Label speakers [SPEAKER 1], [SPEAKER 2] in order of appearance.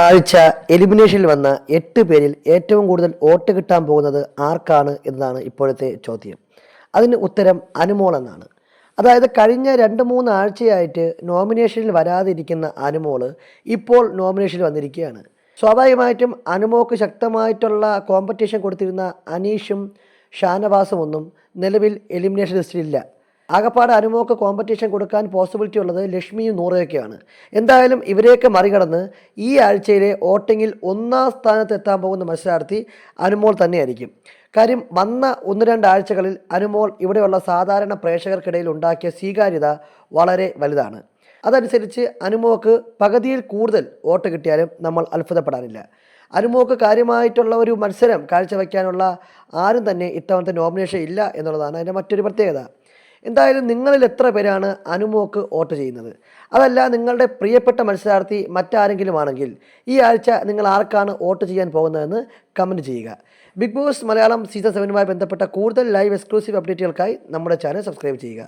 [SPEAKER 1] ആഴ്ച എലിമിനേഷനിൽ വന്ന എട്ട് പേരിൽ ഏറ്റവും കൂടുതൽ വോട്ട് കിട്ടാൻ പോകുന്നത് ആർക്കാണ് എന്നതാണ് ഇപ്പോഴത്തെ ചോദ്യം. അതിന് ഉത്തരം അനുമോൾ എന്നാണ്. അതായത് കഴിഞ്ഞ രണ്ട് മൂന്ന് ആഴ്ചയായിട്ട് നോമിനേഷനിൽ വരാതിരിക്കുന്ന അനുമോൾ ഇപ്പോൾ നോമിനേഷനിൽ വന്നിരിക്കുകയാണ്. സ്വാഭാവികമായിട്ടും അനുമോക്ക് ശക്തമായിട്ടുള്ള കോമ്പറ്റീഷൻ കൊടുത്തിരുന്ന അനീഷും ഷാനവാസും ഒന്നും നിലവിൽ എലിമിനേഷൻ ലിസ്റ്റിലില്ല ആകപ്പാട് അനുമോക്ക് കോമ്പറ്റീഷൻ കൊടുക്കാൻ പോസിബിലിറ്റി ഉള്ളത് ലക്ഷ്മിയും നൂറയൊക്കെയാണ്. എന്തായാലും ഇവരെയൊക്കെ മറികടന്ന് ഈ ആഴ്ചയിലെ വോട്ടിങ്ങിൽ ഒന്നാം സ്ഥാനത്ത് എത്താൻ പോകുന്ന മത്സരാർത്ഥി അനുമോൾ തന്നെയായിരിക്കും. കാര്യം വന്ന ഒന്ന് രണ്ടാഴ്ചകളിൽ അനുമോൾ ഇവിടെയുള്ള സാധാരണ പ്രേക്ഷകർക്കിടയിൽ ഉണ്ടാക്കിയ സ്വീകാര്യത വളരെ വലുതാണ്. അതനുസരിച്ച് അനുമോക്ക് പകുതിയിൽ കൂടുതൽ വോട്ട് കിട്ടിയാലും നമ്മൾ അത്ഭുതപ്പെടാനില്ല. അനുമോക്ക് കാര്യമായിട്ടുള്ള ഒരു മത്സരം കാഴ്ചവെക്കാനുള്ള ആരും തന്നെ ഇത്തവണത്തെ നോമിനേഷൻ ഇല്ല എന്നുള്ളതാണ് അതിന്റെ മറ്റൊരു പ്രത്യേകത. എന്തായാലും നിങ്ങളിൽ എത്ര പേരാണ് അനുമോക്ക് വോട്ട് ചെയ്യുന്നത്? അതല്ല നിങ്ങളുടെ പ്രിയപ്പെട്ട മത്സരാർത്ഥി മറ്റാരെങ്കിലും ആണെങ്കിൽ ഈ ആഴ്ച നിങ്ങൾ ആർക്കാണ് വോട്ട് ചെയ്യാൻ പോകുന്നതെന്ന് കമന്റ് ചെയ്യുക. ബിഗ് ബോസ് മലയാളം സീസൺ സെവനുമായി ബന്ധപ്പെട്ട കൂടുതൽ ലൈവ് എക്സ്ക്ലൂസീവ് അപ്ഡേറ്റുകൾക്കായി നമ്മുടെ ചാനൽ സബ്സ്ക്രൈബ് ചെയ്യുക.